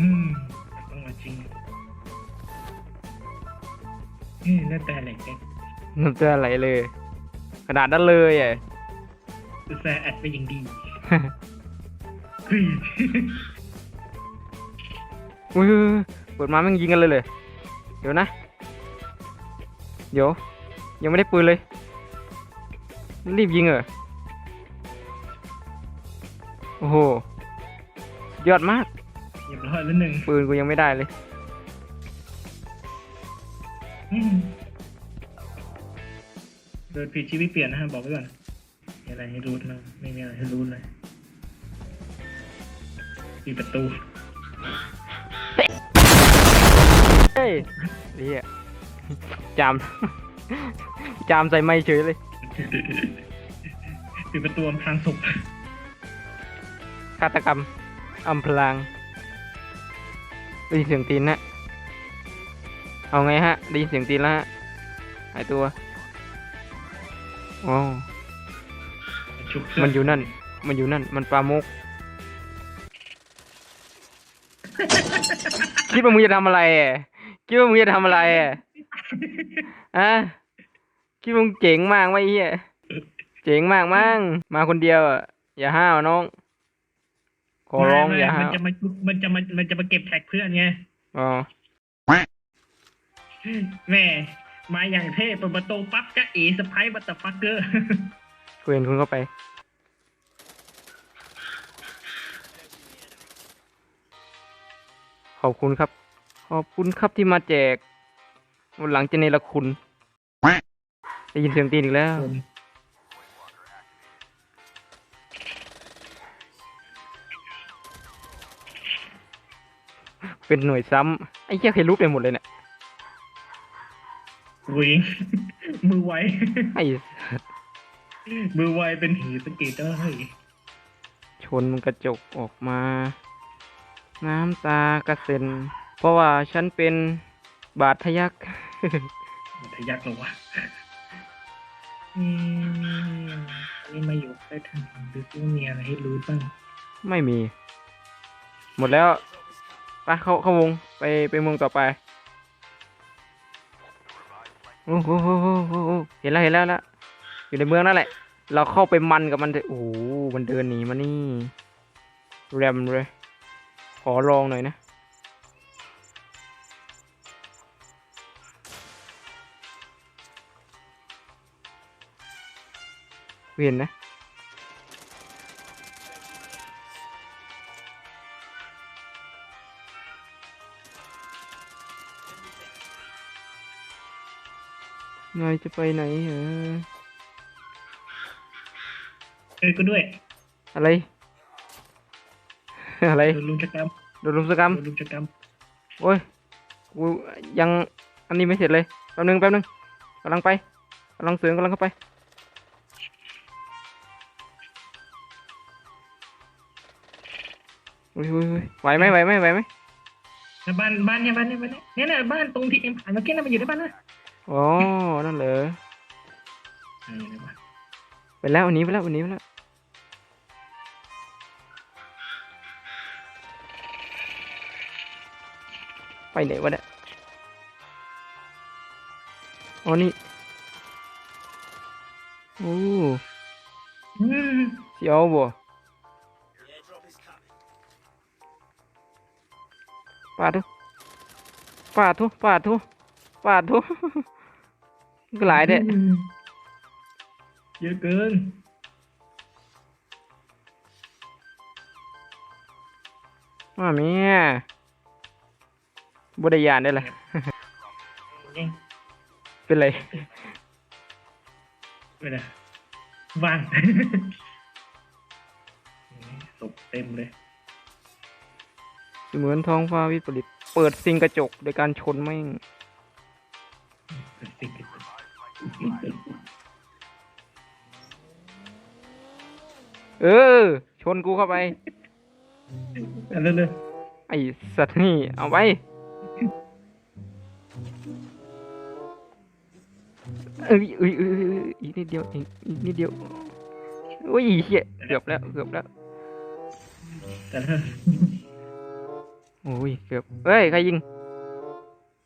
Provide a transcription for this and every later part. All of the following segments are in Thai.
อืมนต้องมาจริงอืมแล้วแต่อะไรกันน้ำตาไหลเลย ขนาดนั้นเลยไงแต่แอดไปอย่างดีเฮ้ยอ้ยเปิดมาแม่งยิงกันเลยเลย เดี๋ยวนะ เดี๋ยว ยังไม่ได้ปืนเลย รีบยิงเหรอ โอ้โห ยอดมาก เรียบร้อยแล้วหนึ่งปืนกูยังไม่ได้เลย อืมโดยผิดชีวิตเปลี่ยนนะฮะบอกไว้ก่อนมีอะไรให้รู้นะไม่มีอะไรให้รู้เลยปิดประตูเฮ้ยเรียจาม จามใส่ไม่เฉยเลย ปิดประตูอำพรางศพฆาตกรรมอำพราง ได้ยินเสียงตีนนะเอาไงฮะ ได้ยินเสียงตีนแล้วฮะ หายตัวอ๋อชุบเครื่มันอยู่นั่น มันอยู่นั่น มันปลาโมกคิดว่ามึงจะทำอะไรอะคิดว่ามึงจะทำอะไรอะอะคิดว่ามึงเจ๋งมากไหมไอ้เฮียเจ๋งมากมั้งมาคนเดียวอะอย่าห้าวน้อง ขอร้องไม่อย่าไม่ห้ามันวจะมามันจะมามันจะมาเก็บแท็กเพื่อนไงอ๋อแม่มาอย่างเท่เปิดประตูปั๊บจะเอสไปบัตเตอร์ฟักเกอร์ กูเห็นคุณเข้าไป ขอบคุณครับ ขอบคุณครับที่มาแจกวันหลังจะเนรคุณได้ยินเสียงตีนอีกแล้ว เป็นหน่วยซ้ำไอ้เหี้ยเคยรู้ไปหมดเลยเนี่ยวิ่งมือไว ไอ้มือไวเป็นหีสเกตเตอร์เฮ้ยชนกระจกออกมา น้ำตากระเซ็น เพราะว่าฉันเป็นบาดทะยักมันทะยักเหรอวะอืมอันนี้มาอยู่ใกล้ทางดูซิว่ามีอะไรให้รู้บ้าง ไม่มี หมดแล้ว ไปเข้าเข้าวงไปไปเมืองต่อไปโอ้โหเห็นแล้วเห็นแล้วละอยู่ในเมืองนั่นแหละ เราเข้าไปมันกับมันเถอะโอ้โหมันเดินหนีมานี่แรมเลย ขอลองหน่อยนะเห็นนะ นายจะไปไหนเหรอเอ้ยก็ด้วยอะไร อะไรโดนลุมจักรรมโดนลุมสกรรมโดนลุมจักรรมโอ้ยกูยังอันนี้ไม่เสร็จเลยแป๊บนึงแป๊บนึงกำลังไปกำลังเสริมกำลังเข้าไปอุ้ยอุ้ยอุ้ยไหวไหมไหวไหมไหวไหมแล้วบ้านบ้านเนี่ยบ้านเนี่ยบ้านเนี่ยเนี่ยน่ะบ้านตรงที่เอ็มผ่านเมื่อกี้น่ะมันอยู่ในบ้านนะ อ๋อ นั่นเหรอเออในบ้านไปแล้ววันนี้ไปแล้ววันนี้ไปแล้ว ไปไหนวะเนี่ยอ๋อนี่ โอ้อืมเสียวบ่ปาดทุปาดทุปาดทุปาดทุ ก็หลายเด้เยอะเกินมาเมียบไดยานได้ละเองเป็นไรไม่ได้ว่างศพเต็มเลยเหมือนท้องฟ้าวิปริต เปิดซิงกระจกโดยการชนแม่ง เออ ชนกูเข้าไป อันนั้นเลยไอสัตว์นี่ เอาไปเอ้ยเอ้ยเอ้ยเอ้ยเอ้ยอีกนิดเดียวอีกอีกนิดเดียวโอ้ยเหี้ยเกือบแล้วเกือบแล้วแต่ถ้าโอ้ยเกือบเอ้ยใครยิง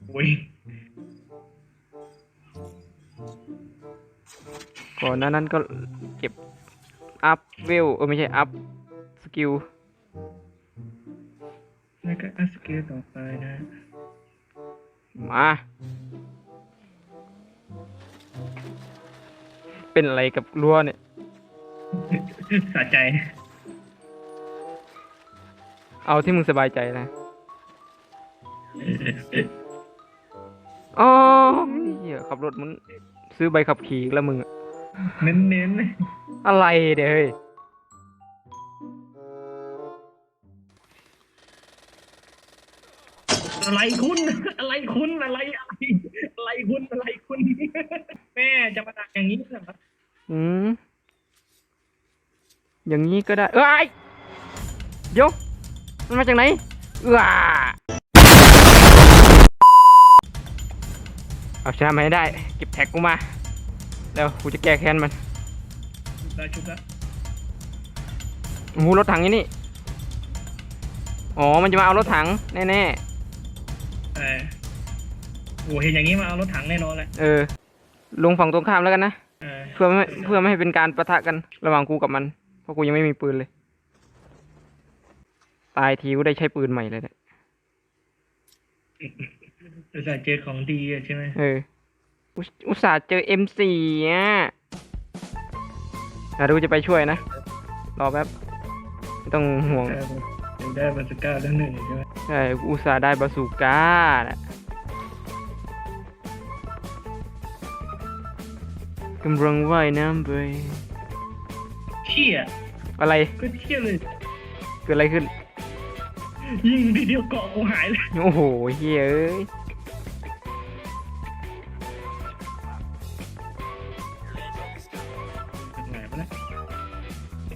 โอ้ย ก่อนหน้านั้นก็เก็บอัพเวลเออไม่ใช่อัพสกิลแล้วก็อัพสกิลต่อไปนะ มา เป็นอะไรกับรั้วเนี่ย สะใจ เอาที่มึงสบายใจนะอ๋อเหี้ยขับรถมึงซื้อใบขับขี่อีกแล้วมึงอะ เน้นเน้นอะไรเดี๋ยวเฮ้ยๆอะไรคุณ อะไรคุณอะไรอะไรอะไรคุณอะไรคุณ แม่จะมาดักอย่างนี้เหรออืมอย่างนี้ก็ได้ เอ้ยเดี๋ยวมันมาจากไหนเอ้าเอาชนะมาให้ได้ เก็บแท็กกูมา แล้วกูจะแก้แค้นมันชุบแล้วชุบแล้วโอ้โหรถถังนี่นี่ อ๋อ มันจะมาเอารถถังแน่เออโอ้เห็นอย่างนี้มาเอารถถังแน่นอนเลยๆเออ ลงฝั่งตรงข้ามแล้วกันนะ เออเพื่อไม่เพื่อไม่ให้เป็นการประทะกันระหว่างกูกับมัน เพราะกูยังไม่มีปืนเลย ตายทีกูได้ใช้ปืนใหม่เลยเนี่ยอุตส่าห์เจอของดีอะใช่ไหมเออ อุตอุตส่าห์เจอ M4 อะอะเดี๋ยวกูจะไปช่วยนะ รอแป๊บไม่ต้องห่วงได้ได้บาสก้าแล้วหนึ่งใช่ไหมใช่กูอุตส่าห์ได้บาสูก้าน่ะกำลังว่ายน้ำไปเชี่ยอะไร ก็เชี่ยเลย เกิดอะไรขึ้น ยิงทีเดียวเกาะกูหายเลย โอ้โหเฮ้ยเอ้ย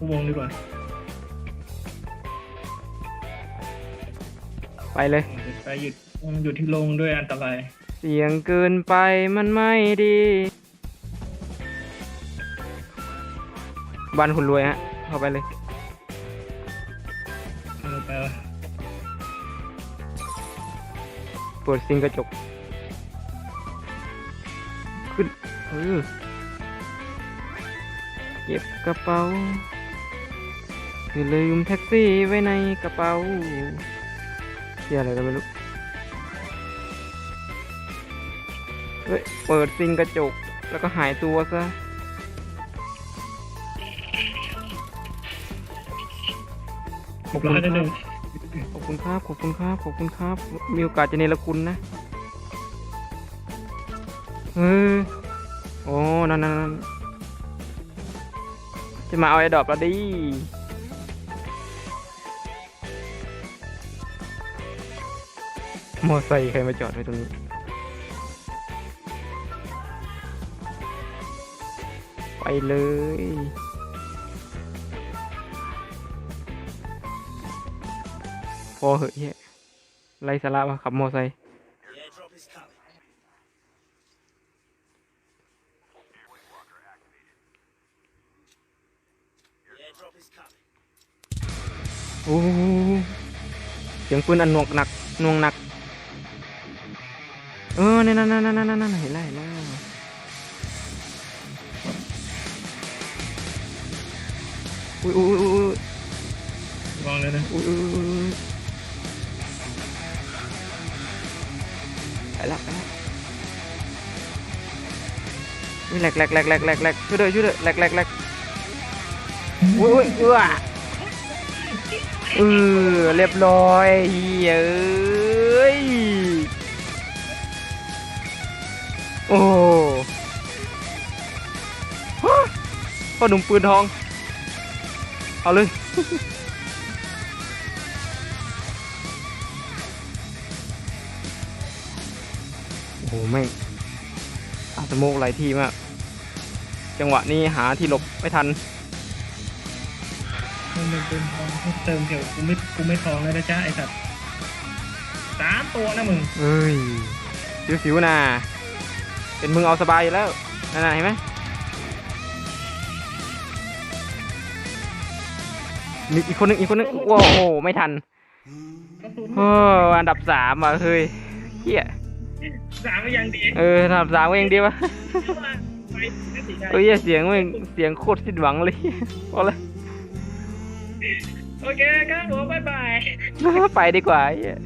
กูวงดีกว่าไปเลย ไปหยุดมันอยู่ที่ลงด้วยอันตรายเสียงเกินไปมันไม่ดีบ้านคุณรวยฮะ เข้าไปเลย เออไปวะเปิดซิงกระจก ขึ้นเออเก็บกระเป๋า อย่าลืมแท็กซี่ไว้ในกระเป๋าเที่ยอะไรกันไม่รู้ เฮ้ย เปิดซิงกระจก แล้วก็หายตัวซะ ขอบร้คุอยณแล้วหนึ่งขอบคุณครับ ขอบคุณครับ ขอบคุณครับ มีโอกาสจะเนรคุณนะ เออโอ้ นั่นนั่นนั่นจะมาเอาไอ้ดอกแล้วดิ มอไซค์ใครมาจอดไว้ตรงนี้ ไปเลย พอเหอะเฮียไรสาระวะขับมอไซค์โอ้เสียงปืนอันหนวกหนักหนวงหนัก เออนั่นนั่นนั่นนั่นนั่นเห็นแล้วเห็นแล้วอุ้ยอุ้ยอุ้ยอุ้ยวางเลยนะอุ้ยอุ้ยอุ้ยอุ้ยไปละไปละอุ้ยแหลกแหลกแหลกแหลกแหลกแหลกช่วยด้วยช่วยด้วยแหลกแหลกแหลกอุ้ยอุ้ยเอือเออเรียบร้อยเฮ้ย โอ้ฮะพ่อหนุ่มปืนทอง เอาเลย โอ้โหแม่งอาสโมกหลายที่มาก จังหวะนี้หาที่หลบไม่ทันมันเป็นทองเติมเดี๋ยวกูไม่กูไม่ทองแล้วนะจ๊ะไอ้สัตว์สามตัวนะมึง เอ้ย สิวๆนะ เป็นมึงเอาสบายอยู่แล้วนั่นน่ะเห็นไหมมีอีกคนนึงอีกคนนึงโอ้โหไม่ทันกระสุนโอ้อันดับสามอะเฮ้ยเฮียสามก็ยังดีเอออันดับสามก็ยังดีวะไปนั่นสิได้เฮ้ยเสียงมึงเสียงโคตรสิ้นหวังเลยพอเลยโอเคครับผมบ๊ายบายไปดีกว่าไอ้เหี้ย